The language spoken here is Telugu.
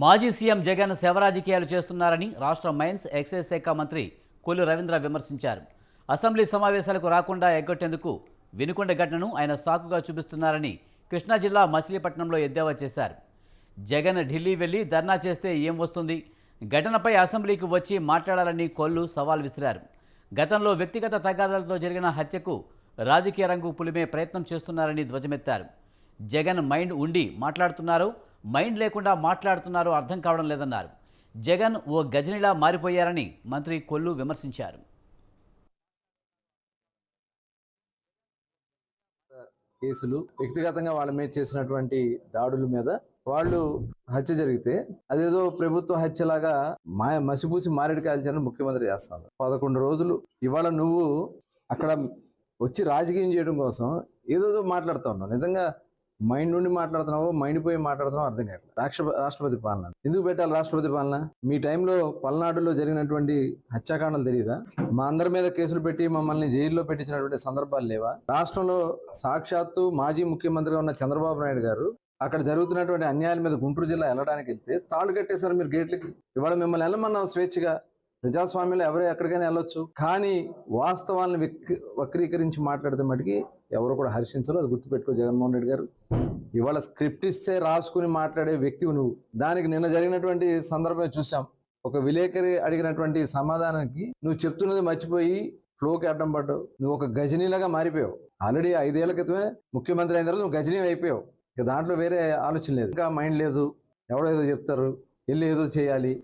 మాజీ సీఎం జగన్ శవరాజకీయాలు చేస్తున్నారని రాష్ట్ర మైన్స్ ఎక్సైజ్ శాఖ మంత్రి కొల్లు రవీంద్ర విమర్శించారు. అసెంబ్లీ సమావేశాలకు రాకుండా ఎగ్గొట్టేందుకు వినుకొండ ఘటనను ఆయన సాకుగా చూపిస్తున్నారని కృష్ణా జిల్లా మచిలీపట్నంలో ఎద్దేవా చేశారు. జగన్ ఢిల్లీ వెళ్ళి ధర్నా చేస్తే ఏం వస్తుంది? ఘటనపై అసెంబ్లీకి వచ్చి మాట్లాడాలని కొల్లు సవాల్ విసిరారు. గతంలో వ్యక్తిగత తగాదాలతో జరిగిన హత్యకు రాజకీయ రంగు పులిమే ప్రయత్నం చేస్తున్నారని ధ్వజమెత్తారు. జగన్ మైండ్ ఉండి మాట్లాడుతున్నారు మైండ్ లేకుండా మాట్లాడుతున్నారో అర్థం కావడం లేదన్నారు. జగన్ ఓ గజనిలా మారిపోయారని మంత్రి కొల్లు విమర్శించారు. కేసులు వ్యక్తిగతంగా వాళ్ళ మీద చేసినటువంటి దాడుల మీద వాళ్ళు హత్య జరిగితే అదేదో ప్రభుత్వ హత్యలాగా మా మసిపూసి మారేడు కాల్చాలని ముఖ్యమంత్రి చేస్తున్నారు. పదకొండు రోజులు ఇవాళ నువ్వు అక్కడ వచ్చి రాజకీయం చేయడం కోసం ఏదోదో మాట్లాడుతా ఉన్నావు. నిజంగా మైండ్ నుండి మాట్లాడుతున్నావో మైండ్ పోయి మాట్లాడుతున్నావు అర్థం కాదు రాష్ట్ర రాష్ట్రపతి పాలన. ఎందుకు పెట్టాలి రాష్ట్రపతి పాలన? మీ టైంలో పల్నాడులో జరిగినటువంటి హత్యాకాండలు తెలియదా మా అందరి మీద కేసులు పెట్టి మమ్మల్ని జైల్లో పెట్టించినటువంటి సందర్భాలు లేవా? రాష్ట్రంలో సాక్షాత్తు మాజీ ముఖ్యమంత్రిగా ఉన్న చంద్రబాబు నాయుడు గారు అక్కడ జరుగుతున్నటువంటి అన్యాయాల మీద గుంటూరు జిల్లా వెళ్ళడానికి వెళ్తే తాళ్ళు కట్టేశారు మీరు గేట్లకి. ఇవాళ మిమ్మల్ని వెళ్ళమన్నాం స్వేచ్ఛగా. ప్రజాస్వామ్యంలో ఎవరు ఎక్కడికైనా వెళ్ళొచ్చు. కానీ వాస్తవాలను వక్రీకరించి మాట్లాడితే మటుకి ఎవరు కూడా హర్షించరు. అది గుర్తుపెట్టుకో జగన్మోహన్ రెడ్డి గారు. ఇవాళ స్క్రిప్ట్ ఇస్తే రాసుకుని మాట్లాడే వ్యక్తివి నువ్వు. దానికి నిన్న జరిగినటువంటి సందర్భం చూసాం ఒక విలేకరి అడిగినటువంటి సమాధానానికి నువ్వు చెప్తున్నది మర్చిపోయి ఫ్లోకి అడ్డం పడ్డావు. నువ్వు ఒక గజనీలాగా మారిపోయావు. ఆల్రెడీ ఐదేళ్ళ క్రితమే ముఖ్యమంత్రి అయిన తర్వాత నువ్వు గజనీ అయిపోయావు. ఇక దాంట్లో వేరే ఆలోచన లేదు. ఇంకా మైండ్ లేదు. ఎవడో ఏదో చెప్తారు. వెళ్ళి ఏదో చేయాలి.